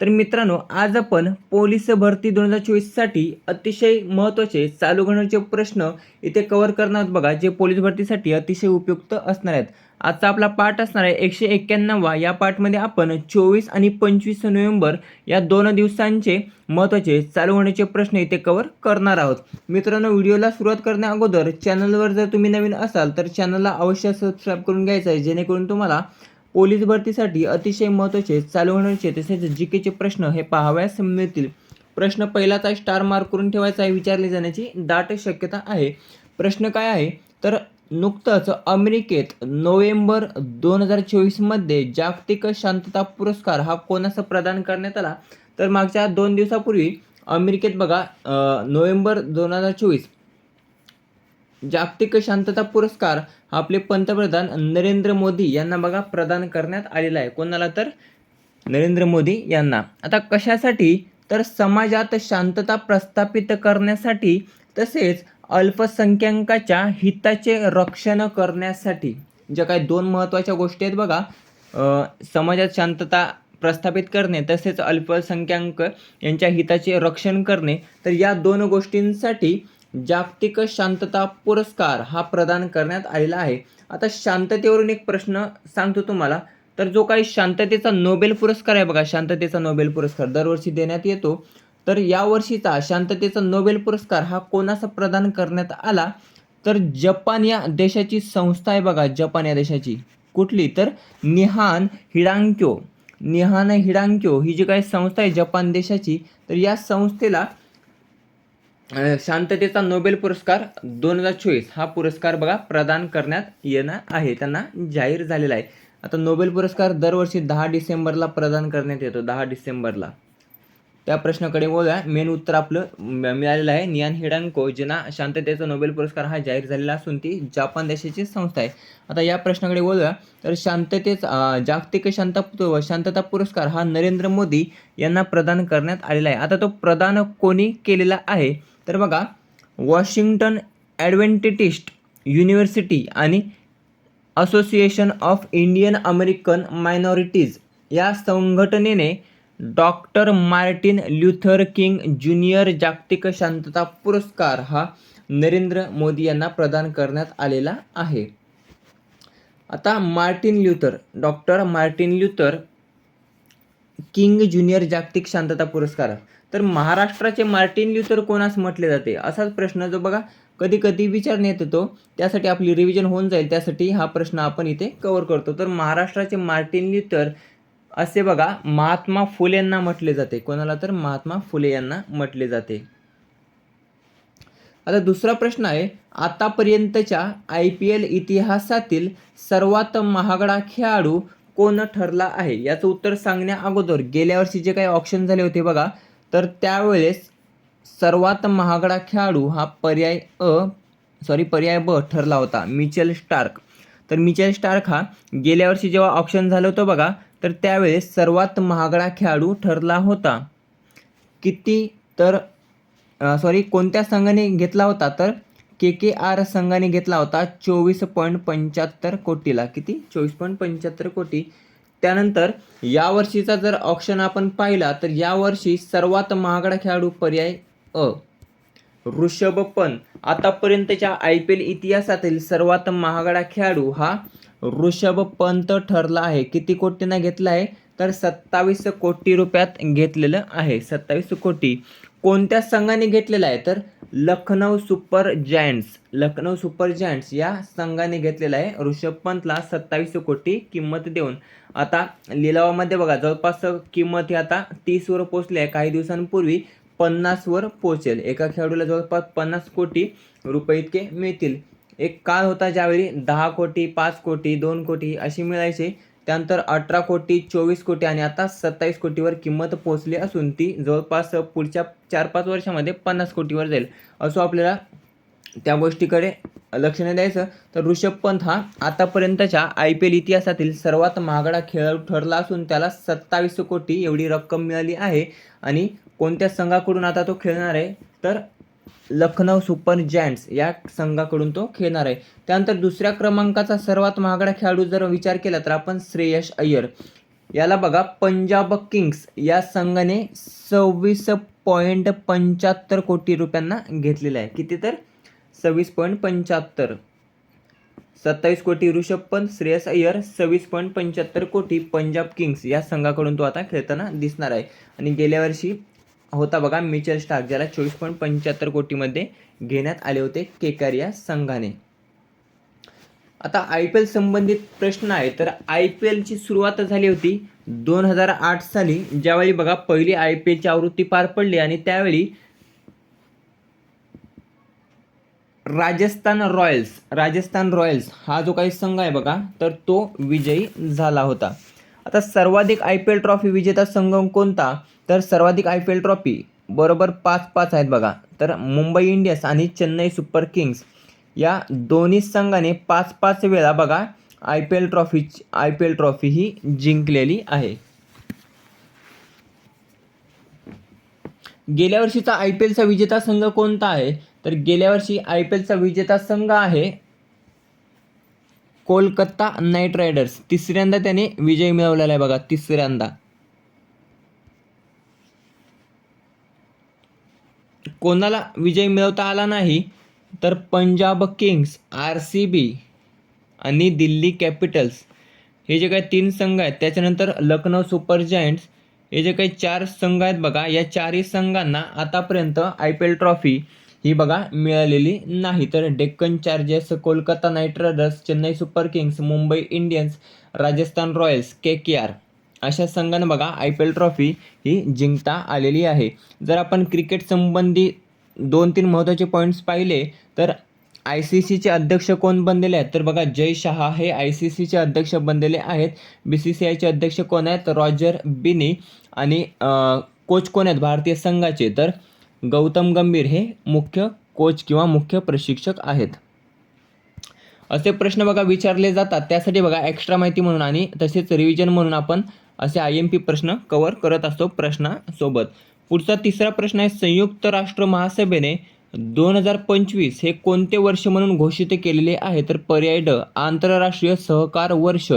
तर मित्रांनो आज आपण पोलीस भरती दोन हजार चोवीससाठी अतिशय महत्त्वाचे चालू घडणारे प्रश्न इथे कव्हर करणार आहोत बघा जे पोलीस भरतीसाठी अतिशय उपयुक्त असणार आहेत. आजचा आपला पाठ असणार आहे एकशे एक्क्याण्णवा. या पाठमध्ये आपण चोवीस आणि पंचवीस नोव्हेंबर या दोन दिवसांचे महत्त्वाचे चालू होण्याचे प्रश्न इथे कव्हर करणार आहोत. मित्रांनो व्हिडिओला सुरुवात करण्या अगोदर चॅनलवर जर तुम्ही नवीन असाल तर चॅनलला अवश्य सबस्क्राईब करून घ्यायचं आहे जेणेकरून तुम्हाला पोलीस भरतीसाठी अतिशय महत्त्वाचे चालू होण्याचे तसेच जी केचे प्रश्न हे पाहाव्यास मिळतील. प्रश्न पहिलाचा स्टार मार्क करून ठेवायचा आहे विचारले जाण्याची दाट शक्यता आहे. प्रश्न काय आहे? तर नुकतंच अमेरिकेत नोव्हेंबर दोन हजार चोवीसमध्ये जागतिक शांतता पुरस्कार हा कोणास प्रदान करण्यात आला? तर मागच्या दोन दिवसापूर्वी अमेरिकेत बघा नोव्हेंबर दोन हजार चोवीस जागतिक शांतता पुरस्कार हा आपले पंतप्रधान नरेंद्र मोदी यांना बघा प्रदान करण्यात आलेला आहे. कोणाला तर? नरेंद्र मोदी यांना. आता कशासाठी? तर समाजात शांतता प्रस्थापित करण्यासाठी तसेच अल्पसंख्याकाच्या हिताचे रक्षण करण्यासाठी. ज्या काही दोन महत्त्वाच्या गोष्टी आहेत बघा समाजात शांतता प्रस्थापित करणे तसेच अल्पसंख्याक यांच्या हिताचे रक्षण करणे तर या दोन गोष्टींसाठी जागतिक शांतता पुरस्कार हा प्रदान करण्यात आलेला आहे. आता शांततेवरून एक प्रश्न सांगतो तुम्हाला. तर जो काही शांततेचा नोबेल पुरस्कार आहे बघा शांततेचा नोबेल पुरस्कार दरवर्षी देण्यात येतो. तर यावर्षीचा शांततेचा नोबेल पुरस्कार हा कोणाचा प्रदान करण्यात आला? तर जपान या देशाची संस्था आहे बघा जपान या देशाची. कुठली? तर निहान हिडांक्यो. निहान हिडांक्यो ही जी काही संस्था आहे जपान देशाची तर या संस्थेला शांततेचा नोबेल पुरस्कार दोन हजार चोवीस हा पुरस्कार बघा प्रदान करण्यात येणार आहे. त्यांना जाहीर झालेला आहे. आता नोबेल पुरस्कार दरवर्षी दहा डिसेंबरला प्रदान करण्यात येतो. दहा डिसेंबरला. त्या प्रश्नाकडे बोलूया. मेन उत्तर आपलं मिळालेलं आहे. नियान हिडांको ज्यांना शांततेचा नोबेल पुरस्कार हा जाहीर झालेला असून ती जपान देशाची संस्था आहे. आता या प्रश्नाकडे बोलूया. तर शांततेचा जागतिक शांता शांतता पुरस्कार हा नरेंद्र मोदी यांना प्रदान करण्यात आलेला आहे. आता तो प्रदान कोणी केलेला आहे? तर बघा वॉशिंग्टन ॲडव्हेंटिटिस्ट युनिव्हर्सिटी आणि association of Indian American minorities या संघटनेने doctor Martin Luther King junior जागतिक शांतता पुरस्कार हा नरेंद्र मोदी यांना प्रदान करण्यात आलेला आहे. आता Martin Luther doctor Martin Luther King junior जागतिक शांतता पुरस्कार तर महाराष्ट्राचे मार्टिन ल्युथर कोणास म्हटले जाते? असाच प्रश्न जो बघा कधी कधी विचारण्यात येतो. त्यासाठी आपली रिव्हिजन होऊन जाईल. त्यासाठी हा प्रश्न आपण इथे कव्हर करतो. तर महाराष्ट्राचे मार्टिन ल्युथर असे बघा महात्मा फुले यांना म्हटले जाते. कोणाला तर? महात्मा फुले यांना म्हटले जाते. आता दुसरा प्रश्न आहे. आतापर्यंतच्या आय पी एल इतिहासातील सर्वात महागडा खेळाडू कोण ठरला आहे? याचं उत्तर सांगण्या अगोदर. गेल्या वर्षी जे काही ऑप्शन झाले होते बघा तर त्यावेळेस सर्वात महागडा खेळाडू हा पर्याय अ सॉरी पर्याय ब ठरला होता मिचेल स्टार्क. तर मिचेल स्टार्क हा गेल्या वर्षी जेव्हा ऑप्शन झालं होतं बघा तर त्यावेळेस सर्वात महागडा खेळाडू ठरला होता. किती तर सॉरी कोणत्या संघाने घेतला होता? तर के के आर संघाने घेतला होता चोवीस पॉईंट पंच्याहत्तर कोटीला. किती? चोवीस पॉईंट पंच्याहत्तर कोटी. त्यानंतर यावर्षीचा जर ऑप्शन आपण पाहिला तर यावर्षी सर्वात महागडा खेळाडू पर्याय अ. ऋषभ पंत. आतापर्यंतच्या आय पी एल इतिहासातील सर्वात महागडा खेळाडू हा ऋषभ पंत ठरला आहे. किती कोटींना घेतला आहे? तर सत्तावीस कोटी रुपयात घेतलेलं आहे. सत्तावीस कोटी. कोणत्या संघाने घेतलेला आहे? तर Lucknow super giants. Lucknow super giants या संघाने घेतलेला आहे. ऋषभ पंतला सत्तावीस कोटी किंमत देऊन आता लिलावामध्ये बघा जवळपास किंमत ही आता तीसवर पोचली आहे. काही दिवसांपूर्वी पन्नासवर पोचेल एका खेळाडूला जवळपास पन्नास कोटी रुपये इतके मिळतील. एक काळ होता ज्यावेळी दहा कोटी पाच कोटी दोन कोटी अशी मिळायची. त्यानंतर अठरा कोटी चोवीस कोटी आणि आता सत्तावीस कोटीवर किंमत पोहोचली असून ती जवळपास पुढच्या चार पाच वर्षामध्ये पन्नास कोटीवर जाईल. असं आपल्याला त्या गोष्टीकडे लक्ष नाही द्यायचं. तर ऋषभ पंत हा आतापर्यंतच्या आय पी एल इतिहासातील सर्वात महागडा खेळाडू ठरला असून त्याला सत्तावीस कोटी एवढी रक्कम मिळाली आहे. आणि कोणत्या संघाकडून आता तो खेळणार आहे? तर लखनौ सुपर जॅन्ट्स या संघाकडून तो खेळणार आहे. त्यानंतर दुसऱ्या क्रमांकाचा सर्वात महागडा खेळाडू जर विचार केला तर आपण श्रेयस अय्यर. याला बघा पंजाब किंग्स या संघाने सव्वीस पॉईंट पंच्याहत्तर कोटी रुपयांना घेतलेला आहे. किती तर? सव्वीस पॉईंट पंच्याहत्तर. सत्तावीस कोटी ऋषभ पंत श्रेयस अय्यर सव्वीस पॉईंट पंच्याहत्तर कोटी पंजाब किंग्स या संघाकडून तो आता खेळताना दिसणार आहे. आणि गेल्या वर्षी होता बघा मिचेल स्टार्क ज्याला चोवीस पॉईंट पंच्याहत्तर कोटीमध्ये घेण्यात आले होते केकार या संघाने. आता आय पी एल संबंधित प्रश्न आहे तर आय पी एलची सुरुवात झाली होती दोन हजार आठ साली ज्यावेळी बघा पहिली आय पी एलची आवृत्ती पार पडली आणि त्यावेळी राजस्थान रॉयल्स राजस्थान रॉयल्स हा जो काही संघ आहे बघा तर तो विजयी झाला होता. आता सर्वाधिक आय पी एल ट्रॉफी विजेता संघ कोणता? तर सर्वाधिक आय पी एल ट्रॉफी बरोबर पाच पाच आहेत बघा. तर मुंबई इंडियन्स आणि चेन्नई सुपर किंग्स या दोन्ही संघाने पाच पाच वेळा बघा I P L trophy I P L trophy ही जिंकलेली आहे. गेल्या वर्षीचा आय पी एलचा विजेता संघ कोणता आहे? तर गेल्या वर्षी आय पी एलचा विजेता संघ आहे कोलकाता नाईट रायडर्स. तिसऱ्यांदा त्याने विजय मिळवलेला आहे बघा तिसऱ्यांदा. कोणाला विजय मिळवता आला नाही तर Punjab kings R C B आणि दिल्ली कॅपिटल्स. हे जे काही तीन संघ आहेत त्याच्यानंतर लखनौ सुपर जायंट्स हे जे काही चार संघ आहेत बघा या चारही संघांना आतापर्यंत आय पी एल ट्रॉफी ही बघा मिळालेली नाही तर Deccan chargers Kolkata knight riders Chennai super kings Mumbai Indians Rajasthan royals K K R अशा संघानं बघा आय पी एल ट्रॉफी ही जिंकता आलेली आहे. जर आपण क्रिकेट संबंधी दोन तीन महत्त्वाचे पॉईंट्स पाहिले तर आय सी सीचे अध्यक्ष कोण बनलेले आहेत? तर बघा जय शहा हे आय सी सीचे अध्यक्ष बनलेले आहेत. बी सी सी आयचे अध्यक्ष कोण आहेत? रॉजर बिनी आणि कोच कोण आहेत? भारतीय संघाचे. तर गौतम गंभीर हे मुख्य कोच किंवा मुख्य प्रशिक्षक आहेत. असे प्रश्न बघा विचारले जातात. त्यासाठी बघा एक्स्ट्रा माहिती म्हणून आणि तसेच रिव्हिजन म्हणून आपण असे आय एम पी प्रश्न कवर करत असतो प्रश्नासोबत. पुढचा तिसरा प्रश्न आहे संयुक्त राष्ट्र महासभेने दोन हजार पंचवीस हे कोणते वर्ष म्हणून घोषित केलेले आहे? तर पर्याय ड आंतरराष्ट्रीय सहकार वर्ष.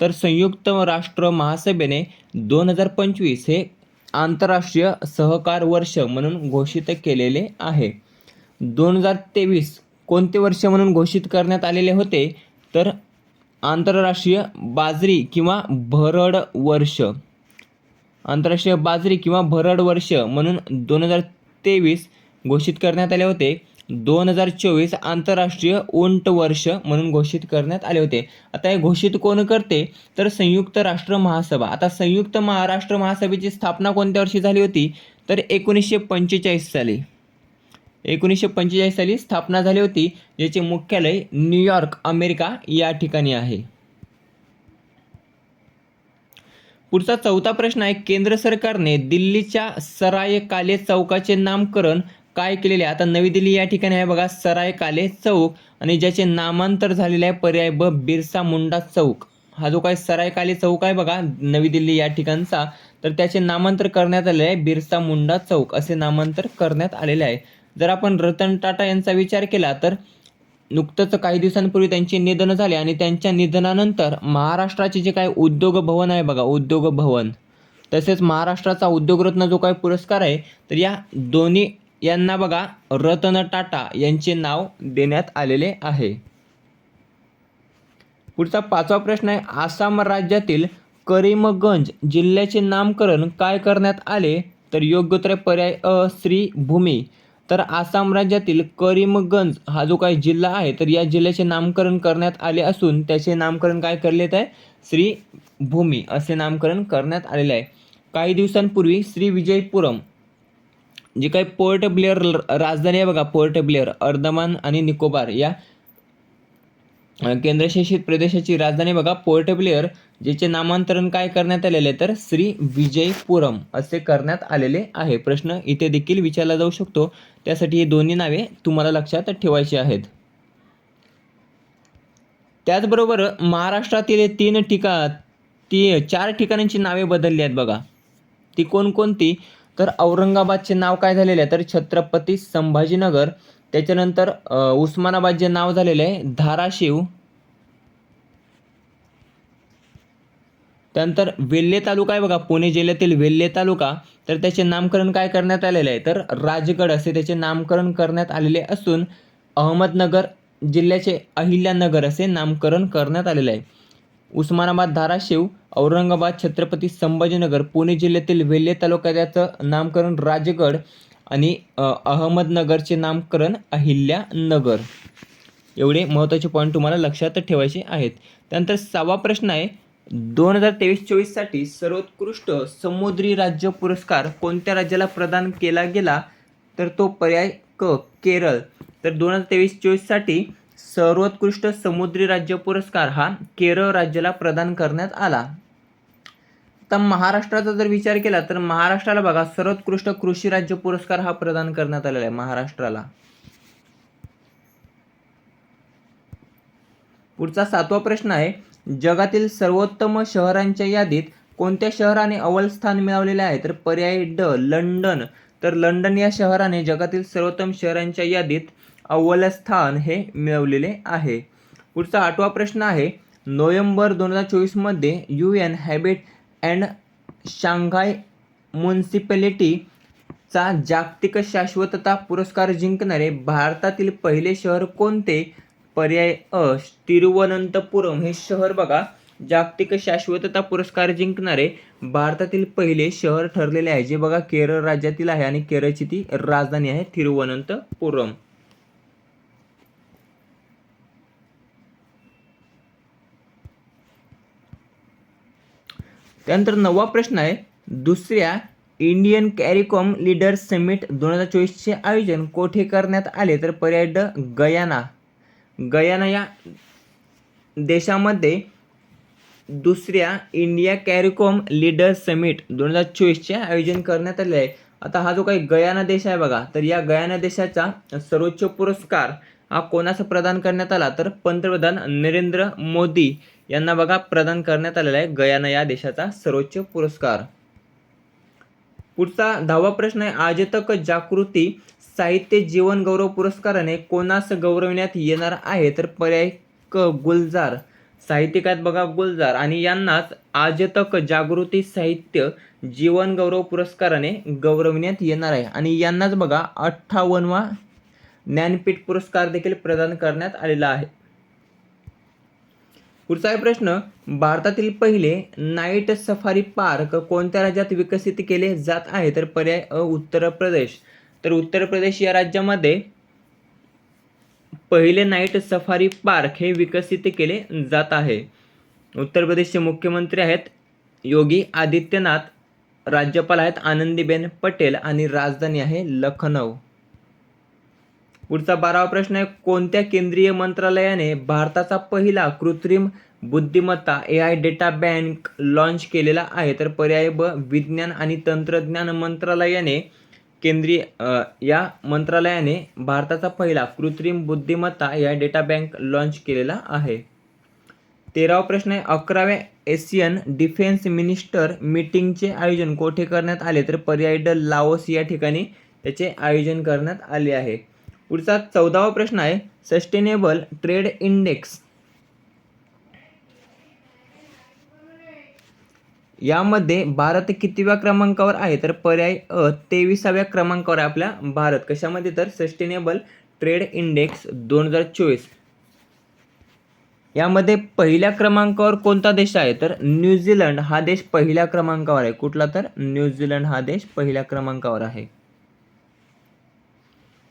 तर संयुक्त राष्ट्र महासभेने दोन हजार पंचवीस हे आंतरराष्ट्रीय सहकार वर्ष म्हणून घोषित केलेले आहे. दोन हजार तेवीस कोणते वर्ष म्हणून घोषित करण्यात आलेले होते? तर आंतरराष्ट्रीय बाजरी किंवा भरड वर्ष. आंतरराष्ट्रीय बाजरी किंवा भरड वर्ष म्हणून दोन हजार तेवीस घोषित करण्यात आले होते. दोन हजार चोवीस आंतरराष्ट्रीय उंट वर्ष म्हणून घोषित करण्यात आले होते. आता हे घोषित कोण करते? तर संयुक्त राष्ट्र महासभा. आता संयुक्त महाराष्ट्र महासभेची स्थापना कोणत्या वर्षी झाली होती? तर एकोणीसशे पंचेचाळीस साली. एकोणीसशे पंचेचाळीस साली स्थापना झाली होती ज्याचे मुख्यालय न्यूयॉर्क अमेरिका या ठिकाणी आहे. पुढचा चौथा प्रश्न आहे केंद्र सरकारने दिल्लीच्या सराय काले चौकाचे नामकरण काय केलेले आहे? आता नवी दिल्ली या ठिकाणी आहे बघा सराय काले चौक आणि ज्याचे नामांतर झालेले आहे पर्याय ब बिरसा मुंडा चौक. हा जो काय सराय काले चौक आहे बघा नवी दिल्ली या ठिकाणचा तर त्याचे नामांतर करण्यात आले आहे बिरसा मुंडा चौक असे नामांतर करण्यात आलेले आहे. जर आपण रतन टाटा यांचा विचार केला तर नुकतंच काही दिवसांपूर्वी त्यांचे निधन झाले आणि त्यांच्या निधनानंतर महाराष्ट्राचे जे काही उद्योग भवन आहे बघा उद्योग भवन तसेच महाराष्ट्राचा उद्योगरत्न जो काही पुरस्कार आहे तर या दोन्ही यांना बघा रतन टाटा यांचे नाव देण्यात आलेले आहे. पुढचा पाचवा प्रश्न आहे आसाम राज्यातील करीमगंज जिल्ह्याचे नामकरण काय करण्यात आले? तर योग्य पर्याय अ श्री भूमी. तर आसाम राज्यातील करीमगंज हा जो काही जिल्हा आहे तर या जिल्ह्याचे नामकरण करण्यात आले असून त्याचे नामकरण काय करण्यात आहे? श्री भूमी असे नामकरण करण्यात आलेले आहे. काही दिवसांपूर्वी श्री विजयपुरम जे काही पोर्ट ब्लेअर राजधानी आहे बघा पोर्ट ब्लेअर अर्दमान आणि निकोबार या केंद्रशासित प्रदेशाची राजधानी बघा पोर्ट ब्लेअर ज्याचे नामांतरण काय करण्यात आलेले तर श्री विजयपुरम असे करण्यात आलेले आहे. प्रश्न इथे देखील विचारला जाऊ शकतो. त्यासाठी ही दोन्ही नावे तुम्हाला लक्षात ठेवायची आहेत. त्याचबरोबर महाराष्ट्रातील तीन ठिका ती चार ठिकाणांची नावे बदलली आहेत बघा. ती कोणकोणती? तर औरंगाबादचे नाव काय झालेले आहे? तर छत्रपती संभाजीनगर त्याच्यानंतर उस्मानाबाद जे नाव झालेलं आहे धाराशिव. त्यानंतर वेल्हे तालुका आहे बघा पुणे जिल्ह्यातील वेल्हे तालुका. तर त्याचे नामकरण काय करण्यात आलेले आहे? तर राजगड असे त्याचे नामकरण करण्यात आलेले असून अहमदनगर जिल्ह्याचे अहिल्यानगर असे नामकरण करण्यात आलेले आहे. उस्मानाबाद धाराशिव औरंगाबाद छत्रपती संभाजीनगर पुणे जिल्ह्यातील वेल्हे तालुक्याचं नामकरण राजगड आणि अहमदनगरचे नामकरण अहिल्यानगर. एवढे महत्त्वाचे पॉईंट तुम्हाला लक्षात ठेवायचे आहेत. त्यानंतर सहावा प्रश्न आहे दोन हजार तेवीस चोवीससाठी सर्वोत्कृष्ट समुद्री राज्य पुरस्कार कोणत्या राज्याला प्रदान केला गेला? तर तो पर्याय क केरळ. तर दोन हजार तेवीस चोवीससाठी सर्वोत्कृष्ट समुद्री राज्य पुरस्कार हा केरळ राज्याला प्रदान करण्यात आला. तर महाराष्ट्राचा जर विचार केला तर महाराष्ट्राला बघा सर्वोत्कृष्ट कृषी राज्य पुरस्कार हा प्रदान करण्यात आलेला आहे महाराष्ट्राला. पुढचा सातवा प्रश्न आहे जगातील सर्वोत्तम शहरांच्या यादीत कोणत्या शहराने अव्वल स्थान मिळवलेले आहे? तर पर्याय ड लंडन. तर लंडन या शहराने जगातील सर्वोत्तम शहरांच्या यादीत अव्वल स्थान हे मिळवलेले आहे. पुढचा आठवा प्रश्न आहे नोव्हेंबर दोन हजार चोवीसमध्ये U N habitat and Shanghai म्युन्सिपॅलिटीचा जागतिक शाश्वतता पुरस्कार जिंकणारे भारतातील पहिले शहर कोणते? पर्याय अ तिरुवनंतपुरम. हे शहर बघा जागतिक शाश्वतता पुरस्कार जिंकणारे भारतातील पहिले शहर ठरलेले आहे. जे बघा केरळ राज्यातील आहे आणि केरळची ती राजधानी आहे तिरुवनंतपुरम. त्यानंतर नववा प्रश्न आहे. दुसऱ्या इंडियन कॅरिकॉम लीडर्स समिट दोन हजार चोवीसचे आयोजन कोठे करण्यात आले? तर पर्याय ड गयाना. गयाना या देशामध्ये दुसऱ्या इंडिया कॅरिकॉम लीडर्स समिट दोन हजार चोवीसचे आयोजन करण्यात आले आहे. आता हा जो काही गयाना देश आहे बघा तर या गयाना देशाचा सर्वोच्च पुरस्कार हा कोणास प्रदान करण्यात आला? तर पंतप्रधान नरेंद्र मोदी यांना बघा प्रदान करण्यात आलेला आहे गयाना या देशाचा सर्वोच्च पुरस्कार. पुढचा दहावा प्रश्न आहे आजतक जागृती साहित्य जीवन गौरव पुरस्काराने कोणास गौरविण्यात येणार आहे? तर पर्याय क गुलजार. साहित्यिकात बघा गुलजार. आणि यांनाच आजतक जागृती साहित्य जीवन गौरव पुरस्काराने गौरविण्यात येणार आहे. आणि यांनाच बघा अठ्ठावन्नवा ज्ञानपीठ पुरस्कार देखील प्रदान करण्यात आलेला आहे. पुढचा आहे प्रश्न भारतातील पहिले नाईट सफारी पार्क कोणत्या राज्यात विकसित केले जात आहे? तर पर्याय अ उत्तर प्रदेश. तर उत्तर प्रदेश या राज्यामध्ये पहिले नाईट सफारी पार्क हे विकसित केले जात आहे. उत्तर प्रदेशचे मुख्यमंत्री आहेत योगी आदित्यनाथ राज्यपाल आहेत आनंदीबेन पटेल आणि राजधानी आहे लखनौ. पुढचा बारावा प्रश्न आहे कोणत्या केंद्रीय मंत्रालयाने भारताचा पहिला कृत्रिम बुद्धिमत्ता A I data bank launch केलेला आहे? तर पर्याय ब विज्ञान आणि तंत्रज्ञान मंत्रालयाने केंद्रीय या मंत्रालयाने भारताचा पहिला कृत्रिम बुद्धिमत्ता या डेटा बँक लॉन्च केलेला आहे. तेरावा प्रश्न आहे अकराव्या एशियन डिफेन्स मिनिस्टर मीटिंगचे आयोजन कोठे करण्यात आले? तर पर्याय ड लाओस या ठिकाणी त्याचे आयोजन करण्यात आले आहे. पुढचा चौदावा प्रश्न आहे सस्टेनेबल ट्रेड इंडेक्स यामध्ये भारत कितव्या क्रमांकावर आहे? तर पर्याय अ तेविसाव्या क्रमांकावर आहे आपल्या भारत. कशामध्ये? तर सस्टेनेबल ट्रेड इंडेक्स दोन हजार चोवीस. यामध्ये पहिल्या क्रमांकावर कोणता देश आहे? तर न्यूझीलंड हा देश पहिल्या क्रमांकावर आहे. कुठला तर? न्यूझीलंड हा देश पहिल्या क्रमांकावर आहे.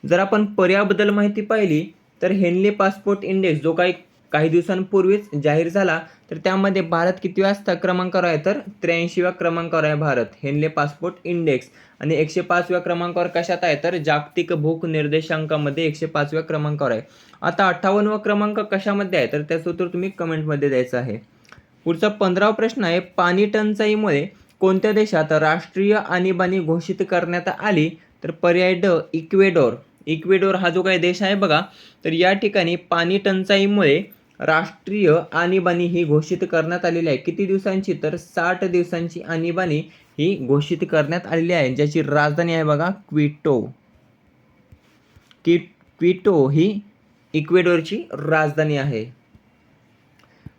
जर आपण पर्यायाबद्दल माहिती पाहिली तर हेनले पासपोर्ट इंडेक्स जो काही काही दिवसांपूर्वीच जाहीर झाला तर त्यामध्ये भारत किती वाजता क्रमांकावर आहे? तर त्र्याऐंशीव्या क्रमांकावर आहे भारत हेनले पासपोर्ट इंडेक्स. आणि एकशे पाचव्या क्रमांकावर कशात आहे? तर जागतिक भूक निर्देशांकामध्ये एकशे पाचव्या क्रमांकावर आहे. आता अठ्ठावन्नवा क्रमांक कशामध्ये आहे? तर त्याचं उत्तर तुम्ही कमेंटमध्ये द्यायचं आहे. पुढचा पंधरावा प्रश्न आहे पाणी टंचाईमुळे कोणत्या देशात राष्ट्रीय आणीबाणी घोषित करण्यात आली? तर पर्याय ड इक्वेडोर. इक्वेडोर हा जो काही देश आहे बघा तर या ठिकाणी पाणी टंचाईमुळे राष्ट्रीय आणीबाणी ही घोषित करण्यात आलेली आहे. किती दिवसांची? तर साठ दिवसांची आणीबाणी ही घोषित करण्यात आलेली आहे ज्याची राजधानी आहे बघा क्विटो. कि क्विटो ही इक्वेडोरची राजधानी आहे.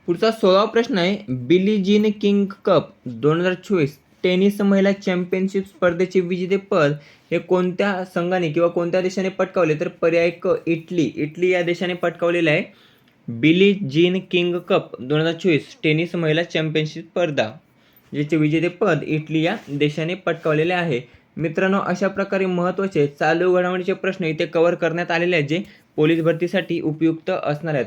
पुढचा सोळावा प्रश्न आहे बिली किंग कप दोन हजार चोवीस टेनिस महिला चॅम्पियनशिप स्पर्धेचे विजेतेपद हे कोणत्या संघाने किंवा कोणत्या देशाने पटकावले? तर पर्याय क इटली. इटली या देशाने पटकावलेला आहे. बिली जीन किंग कप दोन हजार चोवीस टेनिस महिला चॅम्पियनशिप स्पर्धा ज्याचे विजेतेपद इटली या देशाने पटकावलेले आहे. मित्रांनो अशा प्रकारे महत्त्वाचे चालू घडामोडीचे प्रश्न इथे कव्हर करण्यात आलेले आहेत जे पोलीस भरतीसाठी उपयुक्त असणार आहेत.